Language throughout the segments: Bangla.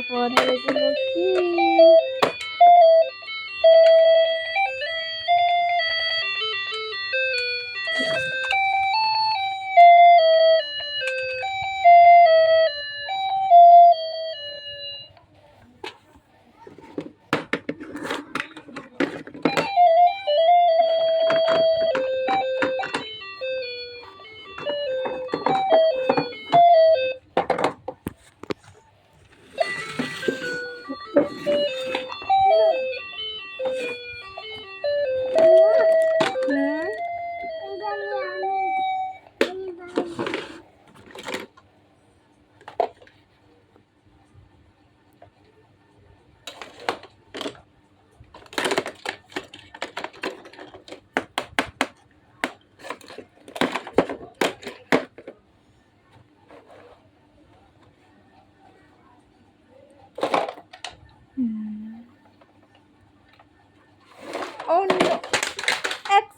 বাবানের এগুলো কি?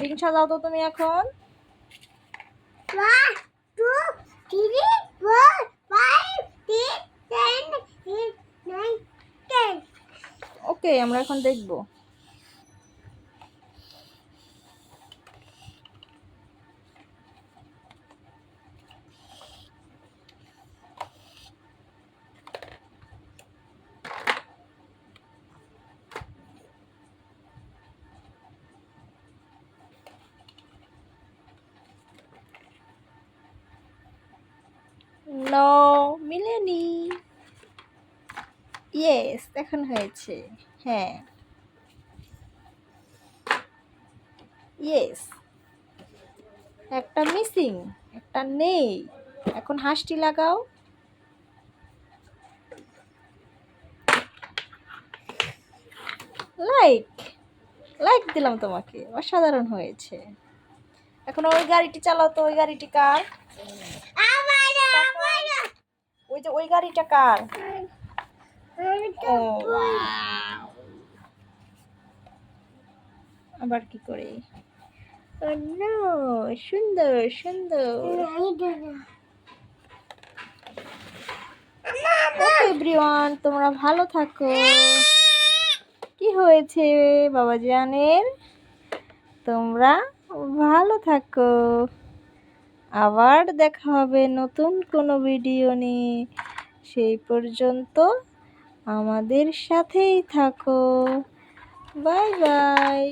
হ্যাঁ সাজাও তো তুমি এখন। ওকে আমরা এখন দেখব। নো মিলেনি ইয়েস এখন হয়েছে। হ্যাঁ। ইয়েস একটা মিসিং একটা নেই। এখন হাঁসটি লাগাও। লাইক লাইক দিলাম তোমাকে। অসাধারণ হয়েছে। এখন ওই গাড়িটি চালাও তো, ওই গাড়িটি কার? ওই গাড়িটা কার? আবার কি করে? সুন্দর সুন্দর। এভরিওয়ান তোমরা ভালো থাকো। কি হয়েছে বাবা জানের? তোমরা ভালো থাকো। আবার দেখা হবে নতুন কোনো ভিডিও নিয়ে। সেই পর্যন্ত আমাদের সাথেই থাকো। Bye bye.